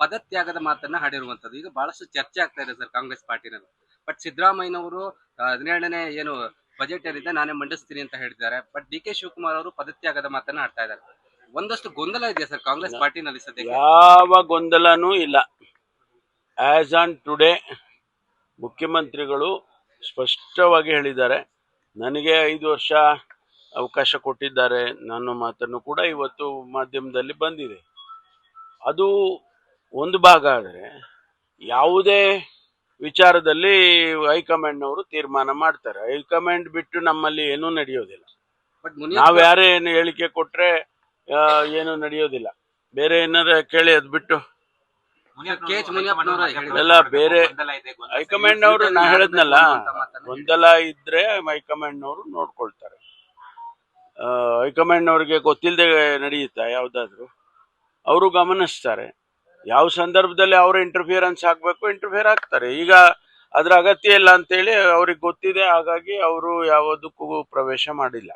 ಪದತ್ಯಾಗದ ಮಾತನ್ನ ಹಾಡಿರುವಂತದ್ದು ಈಗ ಬಹಳಷ್ಟು ಚರ್ಚೆ ಆಗ್ತಾ ಇದೆ ಸರ್ ಕಾಂಗ್ರೆಸ್ ಪಾರ್ಟಿನಲ್ಲಿ. ಬಟ್ ಸಿದ್ದರಾಮಯ್ಯನವರು ಹದಿನೇಳನೇ ಏನು ಬಜೆಟ್ ಏನಿದೆ ನಾನೇ ಮಂಡಿಸ್ತೀನಿ ಅಂತ ಹೇಳಿದ್ದಾರೆ. ಬಟ್ ಡಿ ಕೆ ಶಿವಕುಮಾರ್ ಅವರು ಪದತ್ಯಾಗದ ಮಾತನ್ನ ಆಡ್ತಾ ಇದ್ದಾರೆ. ಒಂದಷ್ಟು ಗೊಂದಲ ಇದೆಯಾ ಸರ್ ಕಾಂಗ್ರೆಸ್ ಪಾರ್ಟಿನಲ್ಲಿ ಸದ್ಯ ಯಾವ ಗೊಂದಲನೂ ಇಲ್ಲ. ಆಸ್ ಆನ್ ಟುಡೇ ಮುಖ್ಯಮಂತ್ರಿಗಳು ಸ್ಪಷ್ಟವಾಗಿ ಹೇಳಿದ್ದಾರೆ. ನನಗೆ ಐದು ವರ್ಷ ಅವಕಾಶ ಕೊಟ್ಟಿದ್ದಾರೆ ನನ್ನ ಮಾತನ್ನು ಕೂಡ ಇವತ್ತು ಮಾಧ್ಯಮದಲ್ಲಿ ಬಂದಿದೆ. ಅದು ಒಂದು ಭಾಗ ಆದರೆ ಯಾವುದೇ ವಿಚಾರದಲ್ಲಿ ಹೈಕಮಾಂಡ್ನವರು ತೀರ್ಮಾನ ಮಾಡ್ತಾರೆ. ಹೈಕಮಾಂಡ್ ಬಿಟ್ಟು ನಮ್ಮಲ್ಲಿ ಏನೂ ನಡೆಯೋದಿಲ್ಲ. ನಾವು ಯಾರೇ ಏನು ಹೇಳಿಕೆ ಕೊಟ್ರೆ ಏನು ನಡೆಯೋದಿಲ್ಲ. ಬೇರೆ ಏನಾರ ಕೇಳಿ ಅದ್ ಬಿಟ್ಟು. ಎಲ್ಲ ಬೇರೆ ಹೈಕಮಾಂಡ್ ಅವರು ನಾ ಹೇಳದ್ನಲ್ಲ ಗೊಂದಲ ಇದ್ರೆ ಹೈಕಮಾಂಡ್ ನವರು ನೋಡ್ಕೊಳ್ತಾರೆ. ಆ, ಹೈಕಮಾಂಡ್ ಅವ್ರಿಗೆ ಗೊತ್ತಿಲ್ಲದೆ ನಡೆಯುತ್ತಾ ಯಾವ್ದಾದ್ರು? ಅವರು ಗಮನಿಸ್ತಾರೆ. ಯಾವ ಸಂದರ್ಭದಲ್ಲಿ ಅವರು ಇಂಟರ್ಫಿಯರೆನ್ಸ್ ಆಗ್ಬೇಕು ಇಂಟರ್ಫಿಯರ್ ಆಗ್ತಾರೆ ಈಗ ಅದ್ರ ಅಗತ್ಯ ಇಲ್ಲ ಅಂತೇಳಿ ಅವ್ರಿಗೆ ಗೊತ್ತಿದೆ, ಹಾಗಾಗಿ ಅವರು ಯಾವುದಕ್ಕೂ ಪ್ರವೇಶ ಮಾಡಿಲ್ಲ.